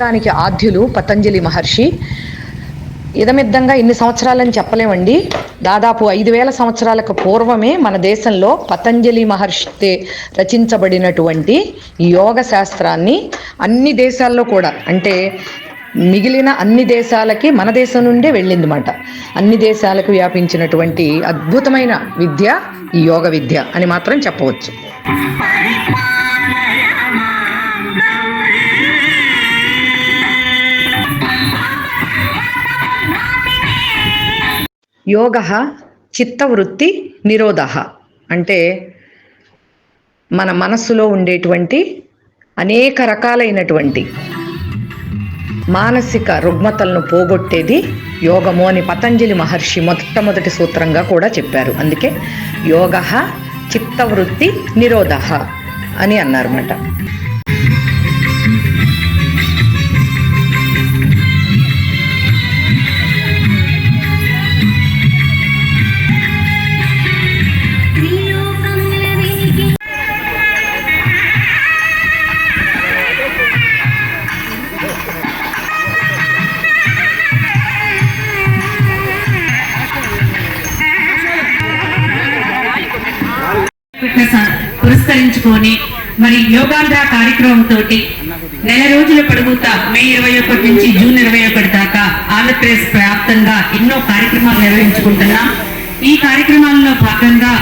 దానికి ఆద్యులు పతంజలి మహర్షి. ఇదమిద్దంగా ఇన్ని సంవత్సరాలని చెప్పలేమండి. దాదాపు ఐదు వేల సంవత్సరాలకు పూర్వమే మన దేశంలో పతంజలి మహర్షి రచించబడినటువంటి ఈ యోగ శాస్త్రాన్ని అన్ని దేశాల్లో కూడా అంటే మిగిలిన అన్ని దేశాలకి మన దేశం నుండే వెళ్ళిందన్నమాట. అన్ని దేశాలకు వ్యాపించినటువంటి అద్భుతమైన విద్య ఈ యోగ విద్య అని మాత్రం చెప్పవచ్చు. యోగ చిత్తవృత్తి నిరోధ. అంటే మన మనస్సులో ఉండేటువంటి అనేక రకాలైనటువంటి మానసిక రుగ్మతలను పోగొట్టేది యోగము అని పతంజలి మహర్షి మొట్టమొదటి సూత్రంగా కూడా చెప్పారు. అందుకే యోగ చిత్తవృత్తి నిరోధ అని అన్నారన్నమాట. పురస్కరించుకొని మరి యోగాంధ్ర కార్యక్రమం తోటి నెల రోజుల పొడుగుతా మే ఇరవై ఒకటి నుంచి జూన్ ఇరవై ఒకటి దాకా ఆంధ్రప్రదేశ్ వ్యాప్తంగా ఎన్నో కార్యక్రమాలు నిర్వహించుకుంటున్నాం. ఈ కార్యక్రమాల్లో భాగంగా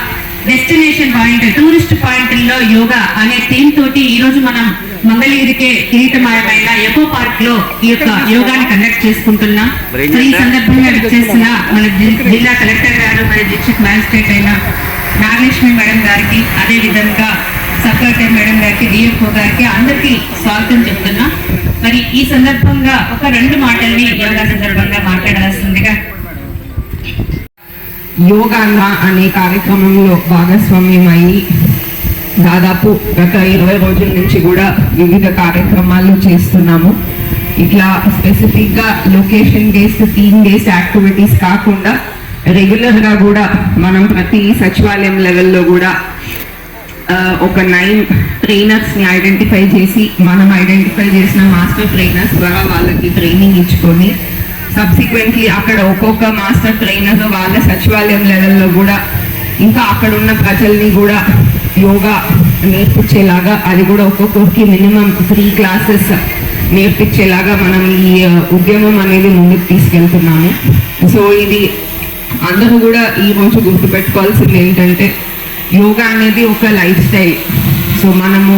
డెస్టినేషన్ పాయింట్ టూరిస్ట్ పాయింట్లలో యోగా అనే థీమ్ తోటి ఈ రోజు మనం మంగళగిరికే కిరీటమయమైన ఎకో పార్క్లో ఈ యొక్క యోగాని కండక్ట్ చేసుకుంటున్నాం. ఈ సందర్భంగా చేసిన మన జిల్లా కలెక్టర్ గారు మరి డిస్ట్రిక్ట్ మ్యాజిస్ట్రేట్ అయిన నాగలక్ష్మి మేడం గారికి అదే విధంగా సబ్ మేడం గారికి డిఎఫ్ఓ గారికి అందరికీ స్వాగతం చెప్తున్నా. మరి ఈ సందర్భంగా ఒక రెండు మాటల్ని యోగా సందర్భంగా మాట్లాడాల్సిందిగా యోగాన్న అనే కార్యక్రమంలో భాగస్వామ్యం అయ్యి దాదాపు గత ఇరవై రోజుల నుంచి కూడా వివిధ కార్యక్రమాలు చేస్తున్నాము. ఇట్లా స్పెసిఫిక్గా location based theme based activities కాకుండా రెగ్యులర్గా కూడా మనం ప్రతి సచివాలయం లెవెల్లో కూడా ఒక నైన్ ట్రైనర్స్ని ఐడెంటిఫై చేసి మనం ఐడెంటిఫై చేసిన మాస్టర్ ట్రైనర్స్ ద్వారా వాళ్ళకి ట్రైనింగ్ ఇచ్చుకొని సబ్సిక్వెంట్లీ అక్కడ ఒక్కొక్క మాస్టర్ ట్రైనర్ వాళ్ళ సచివాలయం లెవెల్లో కూడా ఇంకా అక్కడ ఉన్న ప్రజల్ని కూడా యోగా నేర్పించేలాగా అది కూడా ఒక్కొక్కరికి మినిమం త్రీ క్లాసెస్ నేర్పించేలాగా మనం ఈ ఉద్యమం అనేది ముందుకు తీసుకెళ్తున్నాము. సో ఇది అందరూ కూడా ఈ రోజు గుర్తుపెట్టుకోవాల్సింది ఏంటంటే యోగా అనేది ఒక లైఫ్ స్టైల్. సో మనము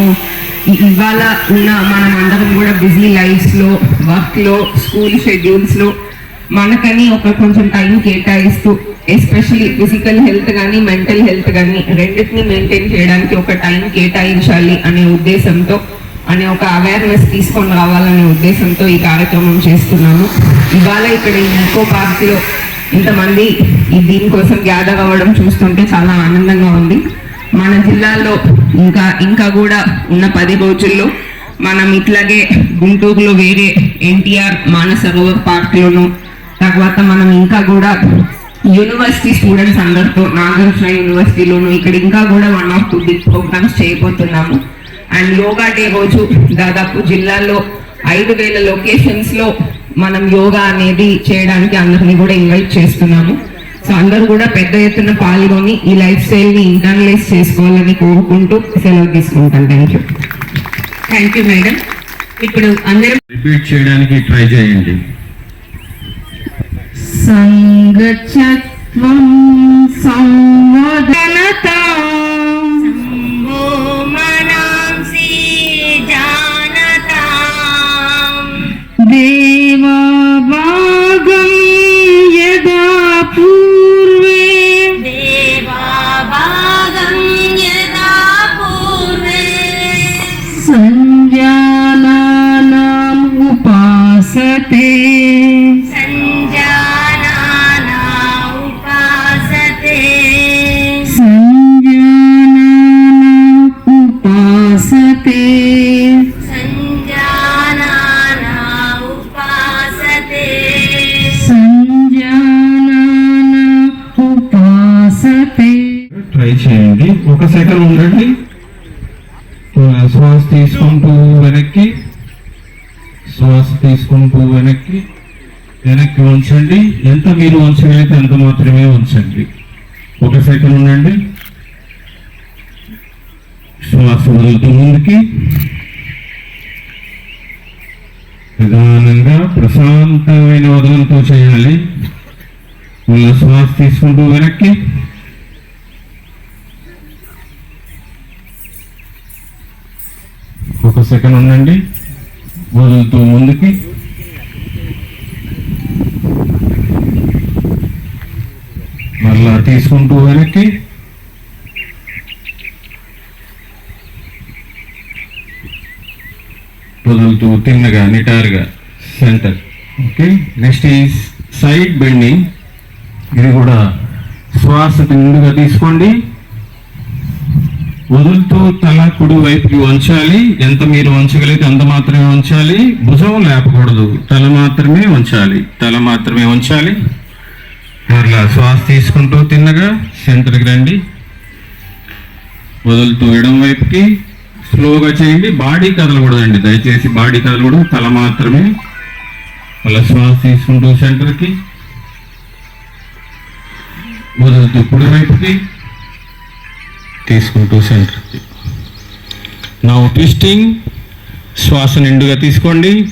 ఇవాళ ఉన్న మనం అందరం కూడా బిజీ లైఫ్స్లో వర్క్లో స్కూల్ షెడ్యూల్స్లో మనకని ఒక కొంచెం టైం కేటాయిస్తూ ఎస్పెషలీ ఫిజికల్ హెల్త్ కానీ మెంటల్ హెల్త్ కానీ రెండింటిని మెయింటైన్ చేయడానికి ఒక టైం కేటాయించాలి అనే ఉద్దేశంతో అనే ఒక అవేర్నెస్ తీసుకొని రావాలనే ఉద్దేశంతో ఈ కార్యక్రమం చేస్తున్నాము. ఇవాళ ఇక్కడ ఇంకో పార్టీలో ఇంతమంది దీనికోసం గ్యాదర్ అవ్వడం చూస్తుంటే చాలా ఆనందంగా ఉంది. జిల్లాలో ఇంకా ఇంకా కూడా ఉన్న పది రోజుల్లో మనం ఇట్లాగే గుంటూరులో వేరే ఎన్టీఆర్ మానసరోవర్ పార్క్లోను తర్వాత మనం ఇంకా కూడా యూనివర్సిటీ స్టూడెంట్స్ అందరితో నాగార్జున యూనివర్సిటీలోను ఇక్కడ ఇంకా కూడా one of two big programmes చేయబోతున్నాము. అండ్ యోగా డే రోజు దాదాపు జిల్లాలో ఐదు వేల లొకేషన్స్లో మనం యోగా అనేది చేయడానికి అందరినీ కూడా ఇన్వైట్ చేస్తున్నాము. సో అందరూ కూడా పెద్ద ఎత్తున పాల్గొని ఈ లైఫ్ స్టైల్ని ఇంటర్నలైజ్ చేసుకోవాలని కోరుకుంటూ సెలవు తీసుకుంటాను. Thank you thank you madam ఇప్పుడు అందరం రిపీట్ చేయడానికి ట్రై చేయండి. సంగత్వం సంవదనతా ఉంచండి. ఎంత మీరు ఉంచగలిగితే అంత మాత్రమే ఉంచండి. ఒక సెకండ్ ఉండండి. శ్వాస వదులుతూ ముందుకి. నిదానంగా ప్రశాంతమైన వదలంతో చేయాలి. మళ్ళీ శ్వాస తీసుకుంటూ వెనక్కి. ఒక సెకండ్ ఉండండి. వదులుతూ ముందుకి మళ్ళా తీసుకుంటూ వెనక్కి. వదులుతూ తిన్నగా నిటారుగా centre. Okay next is side bending. ఇది కూడా శ్వాస నిండుగా తీసుకోండి. వదులుతూ తల కుడి వైపుకి వంచాలి. ఎంత మీరు వంచగలిగితే అంత మాత్రమే వంచాలి. భుజం లేపకూడదు. తల మాత్రమే వంచాలి. తల మాత్రమే వంచాలి. మరలా శ్వాస తీసుకుంటూ తిన్నగా సెంటర్కి రండి. వదులుతూ ఎడం వైపుకి. స్లోగా చేయండి. బాడీ కదలకూడదండి. దయచేసి బాడీ కదలకూడదు. తల మాత్రమే. అలా శ్వాస తీసుకుంటూ సెంటర్కి. వదులుతూ కుడి వైపుకి. తీసుకుంటూ సెంటర్కి. నా ట్విస్టింగ్. శ్వాస నిండుగా తీసుకోండి.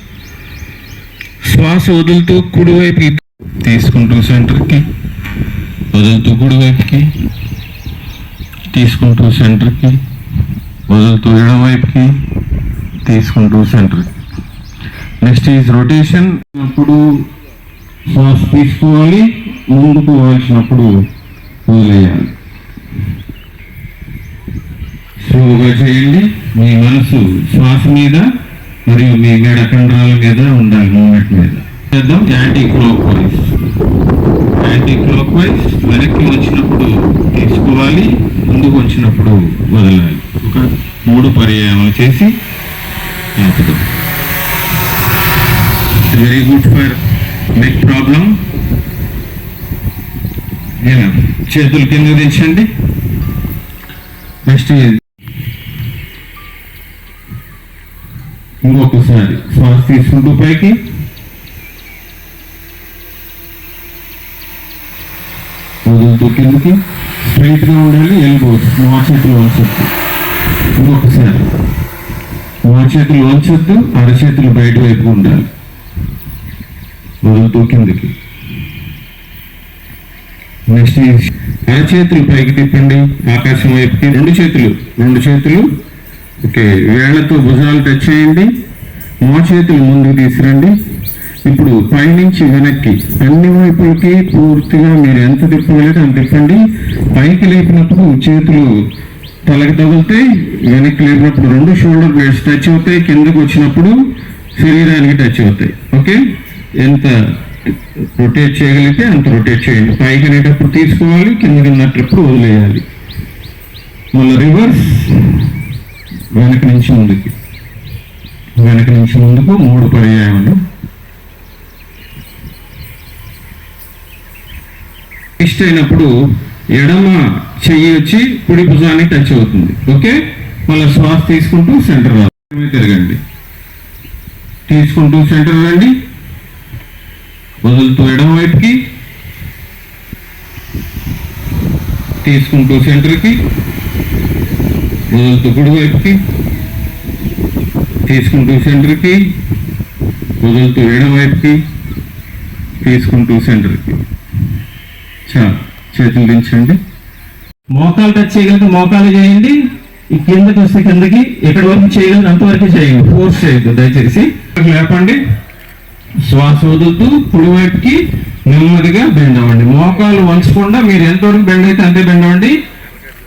శ్వాస వదులుతూ కుడివైపు తీసుకుంటూ సెంటర్కి వదులుతూ కుడివైపుకి తీసుకుంటూ సెంటర్కి వదులుతూ ఎడమవైపుకి తీసుకుంటూ సెంటర్కి. నెక్స్ట్ ఈజ్ రొటేషన్ అప్పుడు శ్వాస తీసుకోవాలి ముందుకు పోవాల్సినప్పుడు వదిలేయాలి. స్లోగా చేయండి. మీ మనసు శ్వాస మీద మరియు మీ మెడ కండరాల మీద ఉండాలి మూమెంట్ మీద. చేద్దాం. Anti clock wise anti clock wise వెనక్కి వచ్చినప్పుడు తీసుకోవాలి ముందుకు వచ్చినప్పుడు వదలాలి. ఒక మూడు పర్యాయాలు చేసి ఆపుదాం. Very good for neck problem చేతులు కింద దించండి. నెక్స్ట్ ఇంకొకసారి శ్వాస తీసుకుంటూ పైకి వదులుతూ కిందకి స్ట్రైట్గా ఉండాలి వెళ్ళిపోవచ్చు మా చేతులు వంచొద్దు ఇంకొకసారి. మా చేతులు వంచొద్దు అరచేతులు బయట వైపు ఉండాలి. వదులుతూ కిందకి. నెక్స్ట్ అరచేతులు పైకి తిప్పండి ఆకాశం వైపుకి. రెండు చేతులు రెండు చేతులు. ఓకే వేళ్ళతో భుజాలు టచ్ చేయండి. మో చేతులు ముందుకు తీసురండి ఇప్పుడు పైనుంచి వెనక్కి అన్ని వైపులకి పూర్తిగా మీరు ఎంత తిప్పగలిగితే అంత తిప్పండి. పైకి లేపినప్పుడు చేతులు తలకి తగులుతాయి వెనక్కి లేపినప్పుడు రెండు షోల్డర్ బ్లేడ్స్ టచ్ అవుతాయి కిందకు వచ్చినప్పుడు శరీరానికి టచ్ అవుతాయి. ఓకే? ఎంత రొటేట్ చేయగలిగితే అంత రొటేట్ చేయండి. పైకి అనేటప్పుడు తీసుకోవాలి కిందకి ఉన్నప్పుడు వదిలేయాలి. మళ్ళీ రివర్స్ వెనక నుంచి ముందుకి. వెనక నుంచి ముందుకు మూడు పర్యాయములు ఇష్ట అయినప్పుడు ఎడమ చెయ్యి వచ్చి కుడి భుజానికి టచ్ అవుతుంది. ఓకే మళ్ళీ శ్వాస తీసుకుంటూ సెంటర్ రావాలి. తిరగండి. తీసుకుంటూ సెంటర్ రండి. వదులుతూ ఎడమ వైపుకి. తీసుకుంటూ సెంటర్కి వదులుతూ కుడి వైపుకి. తీసుకుంటూ సెంటర్కి వదులుతూ ఎడమ వైపుకి. తీసుకుంటూ సెంటర్కి చాలు చేతులు దించండి. మోకాలు టచ్ చేయగలిగితే మోకాలు చేయండి. ఈ కిందకి వస్తే కిందకి ఎక్కడి వరకు చేయగలిగితే అంతవరకు చేయండి. ఫోర్స్ చేయొద్దు దయచేసి. లేపండి. శ్వాస వదులుతూ కుడి వైపుకి నెమ్మదిగా బెండ్ అవ్వండి. మోకాలు వంచకుండా మీరు ఎంతవరకు బెండ్ అయితే అంతే బెండ్ అవ్వండి.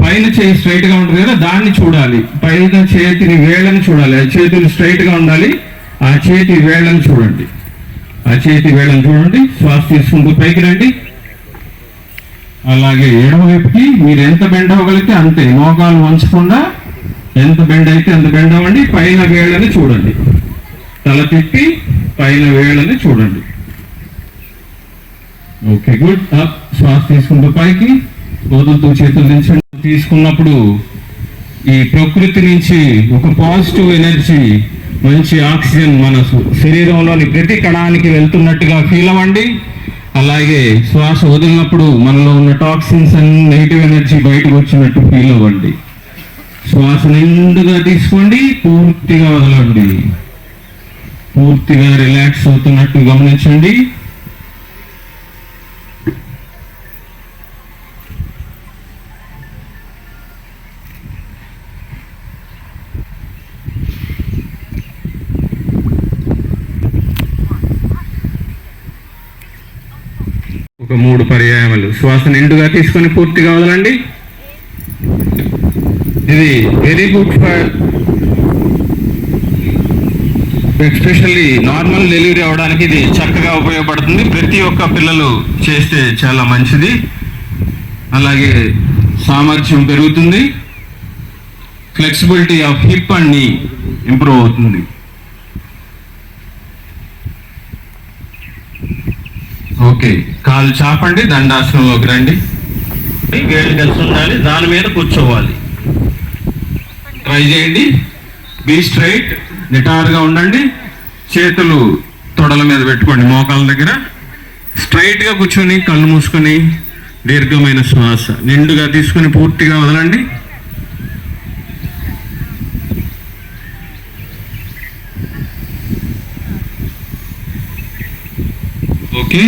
పైన చేయి స్ట్రైట్గా ఉంటుంది కదా దాన్ని చూడాలి. పైన చేతిని వేళ్ళని చూడాలి. ఆ చేతులు స్ట్రైట్గా ఉండాలి. ఆ చేతి వేళ్ళని చూడండి. ఆ చేతి వేళ్ళని చూడండి. శ్వాస తీసుకుంటూ పైకి రండి. అలాగే ఎడమవైపుకి మీరు ఎంత బెండ్ అవ్వగలిగితే అంతే. మోకాలు వంచకుండా ఎంత బెండ్ అయితే అంత బెండ్ అవ్వండి. పైన వేళ్ళని చూడండి. తల తిప్పి పైన వేళ్ళని చూడండి. Okay good. అప్. శ్వాస తీసుకుంటూ పైకి. వదులుతూ చేతులు దించండి. తీసుకున్నప్పుడు ఈ ప్రకృతి నుంచి ఒక పాజిటివ్ ఎనర్జీ మంచి ఆక్సిజన్ మన శరీరంలోని ప్రతి కణానికి వెళ్తున్నట్టుగా ఫీల్ అవ్వండి. అలాగే శ్వాస వదిలినప్పుడు మనలో ఉన్న టాక్సిన్స్ అన్ని నెగిటివ్ ఎనర్జీ బయటకు వచ్చినట్టు ఫీల్ అవ్వండి. శ్వాస నిండుగా తీసుకోండి పూర్తిగా వదలండి. పూర్తిగా రిలాక్స్ అవుతున్నట్టు గమనించండి. ఒక మూడు పర్యాయములు. శ్వాస నిండుగా తీసుకొని పూర్తిగా వదలండి. ఇది very good for especially normal delivery అవడానికి ఇది చక్కగా ఉపయోగపడుతుంది. ప్రతి ఒక్క పిల్లలు చేస్తే చాలా మంచిది. అలాగే సామర్థ్యం పెరుగుతుంది. Flexibility of hip and knee improve అవుతుంది. ఓకే. కాలు చాపండి దండాసనంలోకి రండి వేళ్ళు కలిసి ఉండాలి దాని మీద కూర్చోవాలి. ట్రై చేయండి. బీ స్ట్రైట్ నిటారుగా ఉండండి. చేతులు తొడల మీద పెట్టుకోండి మోకాల దగ్గర. స్ట్రైట్గా కూర్చొని కళ్ళు మూసుకొని దీర్ఘమైన శ్వాస నిండుగా తీసుకొని పూర్తిగా వదలండి. ఓకే.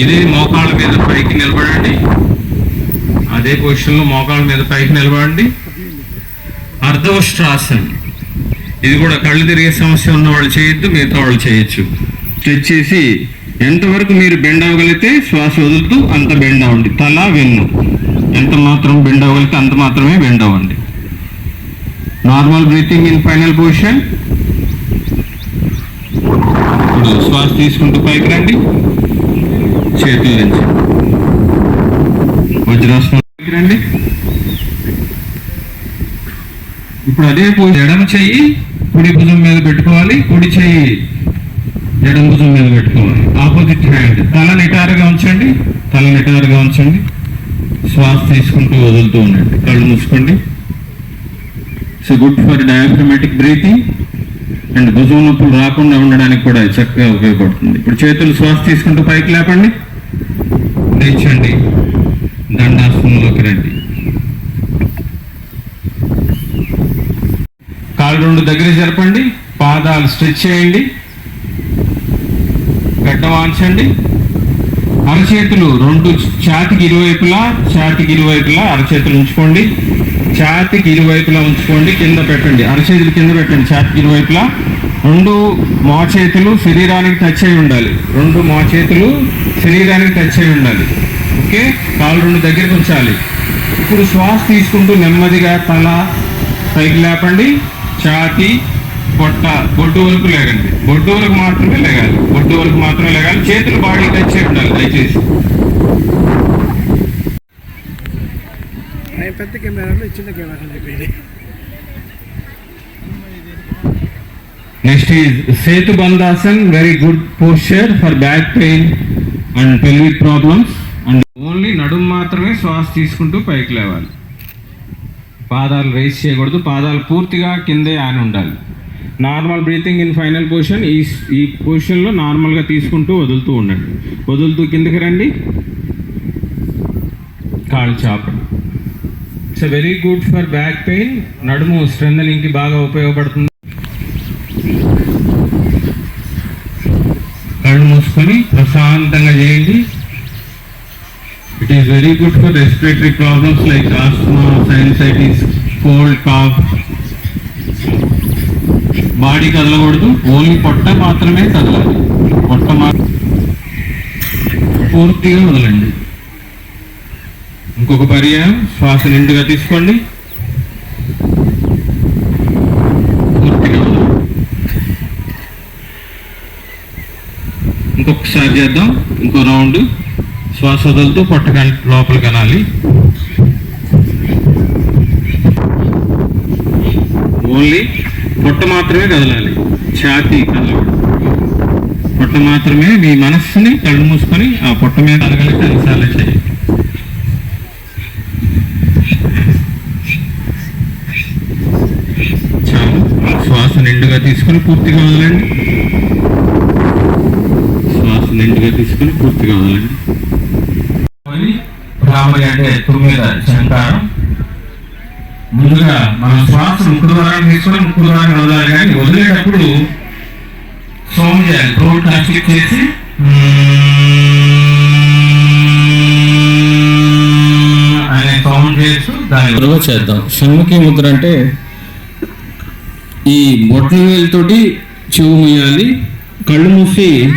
ఇదే మోకాళ్ళ మీద పైకి నిలబడండి. అదే పొజిషన్లో మోకాళ్ళ మీద పైకి నిలబడండి. అర్ధవష్ట్రాసన్ ఇది కూడా కళ్ళు తిరిగే సమస్య ఉన్న వాళ్ళు చేయొద్దు మిగతా వాళ్ళు చేయొచ్చు. స్ట్రెచ్ చేసి ఎంతవరకు మీరు బెండ్ అవ్వగలిగితే శ్వాస వదులుతూ అంత బెండ్ అవ్వండి. తల వెన్ను. ఎంత మాత్రం బెండ్ అవ్వగలిగితే అంత మాత్రమే బెండ్ అవ్వండి. Normal breathing in final position. ఇప్పుడు శ్వాస తీసుకుంటూ పైకి రండి. చేతుల నుంచి వజ్రాసనం ఇప్పుడు అదే పోయి ఎడమ చెయ్యి కుడి భుజం మీద పెట్టుకోవాలి కుడి చెయ్యి ఎడమ భుజం మీద పెట్టుకోవాలి. ఆపోజిట్ హ్యాండ్ తల నిటారుగా ఉంచండి. తల నిటారుగా ఉంచండి. శ్వాస తీసుకుంటూ వదులుతూ ఉండండి. కళ్ళు మూసుకోండి. So good for diaphragmatic breathing and భుజం నొప్పులు రాకుండా ఉండడానికి కూడా చక్కగా ఉపయోగపడుతుంది. ఇప్పుడు చేతులు శ్వాస తీసుకుంటూ పైకి లేపండి. తెచ్చండి దండాసనంలోకి రండి. కాళ్ళు రెండు దగ్గర జరపండి పాదాలు స్ట్రెచ్ చేయండి గడ్డ వాంచండి అరచేతులు రెండు ఛాతికి ఇరువైపులా ఛాతికి ఇరువైపులా అరచేతులు ఉంచుకోండి. ఛాతికి ఇరువైపులా ఉంచుకోండి కింద పెట్టండి. అరచేతులు కింద పెట్టండి ఛాతికి ఇరువైపులా. రెండు మోచేతులు శరీరానికి టచ్ అయి ఉండాలి. రెండు మోచేతులు శరీరానికి టచ్ అయి ఉండాలి. ఓకే? కాలు రెండు దగ్గరికి ఉంచాలి. ఇప్పుడు శ్వాస తీసుకుంటూ నెమ్మదిగా తల పైకి లేపండి. ఛాతి పొట్ట బొడ్డు వరకు లేగండి. బొడ్డు వరకు మాత్రమే లేగాలి. బొడ్డు వరకు మాత్రమే లేగాలి. చేతులు బాడీ టచ్ అయి ఉండాలి దయచేసి. పెద్ద కెమెరాలు చిన్న కెమెరాలు అయిపోయింది next is Setu బందాసన్ very good posture for back pain and pelvic problems and only నడుము మాత్రమే శ్వాస తీసుకుంటూ పైకి లేవాలి. పాదాలు రేస్ చేయకూడదు. పాదాలు పూర్తిగా కిందే ఆని ఉండాలి. Normal breathing in final position ఈ ఈ పొజిషన్లో నార్మల్గా తీసుకుంటూ వదులుతూ ఉండండి. వదులుతూ కిందకి రండి. కాళ్ళు చాపండి. It's very good for back pain. నడుము స్ట్రెంథనింగ్కి బాగా ఉపయోగపడుతుంది. కళ్ళు మూసుకొని ప్రశాంతంగా చేయండి. It is very good for respiratory problems like asthma sinusitis cold cough body కదలకూడదు. Only పొట్ట మాత్రమే కదలాలి. పొట్ట మాత్రం పూర్తిగా వదలండి. ఇంకొక పర్యాయం. శ్వాస నిండుగా తీసుకోండి. ఇంకొకసారి చేద్దాం. ఇంకో రౌండ్. శ్వాస వదులుతూ పొట్ట లోపల కనాలి ఓన్లీ పొట్ట మాత్రమే కదలాలి. ఛాతీ కదలకూడదు. పొట్ట మాత్రమే మీ మనస్సుని కళ్ళు మూసుకొని ఆ పొట్ట మీద కదగలిగితే అన్నిసార్లు చేయాలి చాలు శ్వాస నిండుగా తీసుకుని పూర్తిగా వదలండి. శ్వాస నిండుగా తీసుకుని పూర్తిగా వదలండి. భ్రామరి అంటే తొమ్మిది శంకారం ముందుగా మనం శ్వాస ముక్కు ద్వారా తీసుకొని ముక్కు ద్వారా వదలాలి కానీ వదిలేటప్పుడు సౌండ్ చేయాలి థ్రోట్ కన్స్ట్రిక్ట్ చేసి అనే సౌండ్ చేస్తూ దాని త్వరగా చేద్దాం. షణ్ముఖి ముద్ర అంటే ఈ బొట్ల వేలుతోటి చెవు మూయాలి కళ్ళు మూసి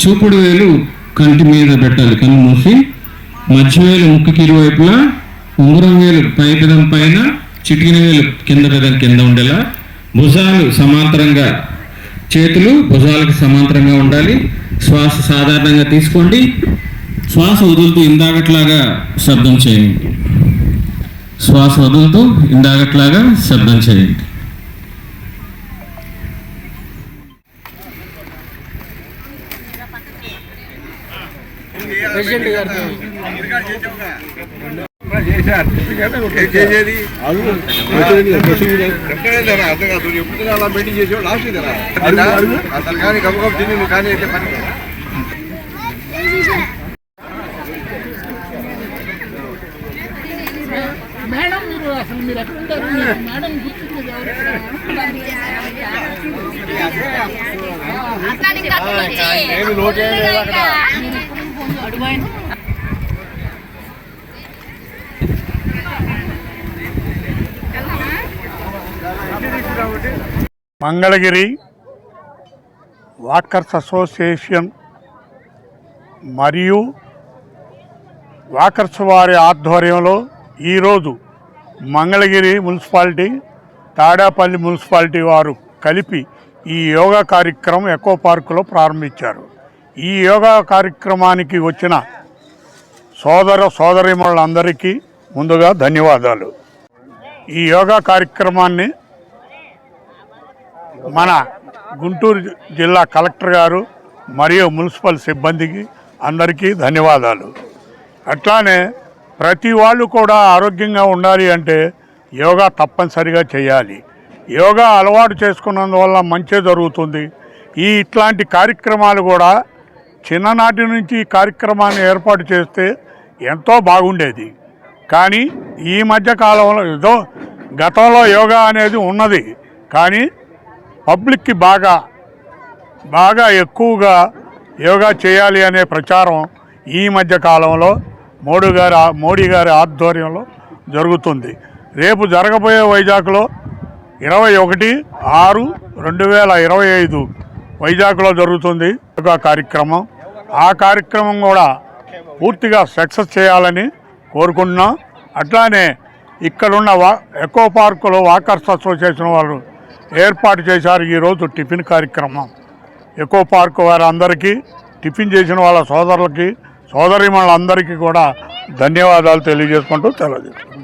చూపుడు వేలు కంటి మీద పెట్టాలి కళ్ళు మూసి. మధ్య వేలు ముక్కుకి ఇరువైపులా ఉంగరం వేలు పై పెదం పైన చిటికిన వేలు కింద పెదం కింద ఉండేలా. భుజాలు సమాంతరంగా చేతులు భుజాలకు సమాంతరంగా ఉండాలి. శ్వాస సాధారణంగా తీసుకోండి. శ్వాస వదులుతూ ఇందాకట్లాగా శబ్దం చేయండి. శ్వాస వదులుతూ ఇందాకట్లాగా శబ్దం చేయండి. చేసేది? అర్థం కాదు ఎప్పుడు అలా మీటింగ్ చేసేవాడు లాస్ట్ కదా అసలు కానీ తిని నువ్వు కానీ అయితే పని నేను నోట్ చేయలేదు అక్కడ మంగళగిరి వాకర్స్ అసోసియేషన్ మరియు వాకర్స్ వారి ఆధ్వర్యంలో ఈరోజు మంగళగిరి మున్సిపాలిటీ తాడాపల్లి మున్సిపాలిటీ వారు కలిపి ఈ యోగా కార్యక్రమం ఎకో పార్కులో ప్రారంభించారు. ఈ యోగా కార్యక్రమానికి వచ్చిన సోదర సోదరిమణులందరికీ ముందుగా ధన్యవాదాలు. ఈ యోగా కార్యక్రమాన్ని మన గుంటూరు జిల్లా కలెక్టర్ గారు మరియు మున్సిపల్ సిబ్బందికి అందరికీ ధన్యవాదాలు. అట్లానే ప్రతి వాళ్ళు కూడా ఆరోగ్యంగా ఉండాలి అంటే యోగా తప్పనిసరిగా చేయాలి. యోగా అలవాటు చేసుకున్నందువల్ల మంచి జరుగుతుంది. ఈ ఇట్లాంటి కార్యక్రమాలు కూడా చిన్ననాటి నుంచి ఈ కార్యక్రమాన్ని ఏర్పాటు చేస్తే ఎంతో బాగుండేది. కానీ ఈ మధ్య కాలంలో ఏదో గతంలో యోగా అనేది ఉన్నది. కానీ పబ్లిక్కి బాగా బాగా ఎక్కువగా యోగా చేయాలి అనే ప్రచారం ఈ మధ్య కాలంలో మోడీ గారి మోడీ గారి ఆధ్వర్యంలో జరుగుతుంది. రేపు జరగబోయే వైజాగ్లో ఇరవై ఒకటి ఆరు రెండు వేల ఇరవై ఐదు వైజాగ్లో జరుగుతుంది యోగా కార్యక్రమం. ఆ కార్యక్రమం కూడా పూర్తిగా సక్సెస్ చేయాలని కోరుకుంటున్నాం. అట్లానే ఇక్కడున్న వా ఎకో పార్కులో వాకర్స్ అసోసియేషన్ వాళ్ళు ఏర్పాటు చేశారు ఈరోజు టిఫిన్ కార్యక్రమం. ఎకో పార్క్ వారందరికీ టిఫిన్ చేసిన వాళ్ళ సోదరులకి సోదరిమణులందరికీ కూడా ధన్యవాదాలు తెలియజేసుకుంటూ తెలియజేస్తున్నాం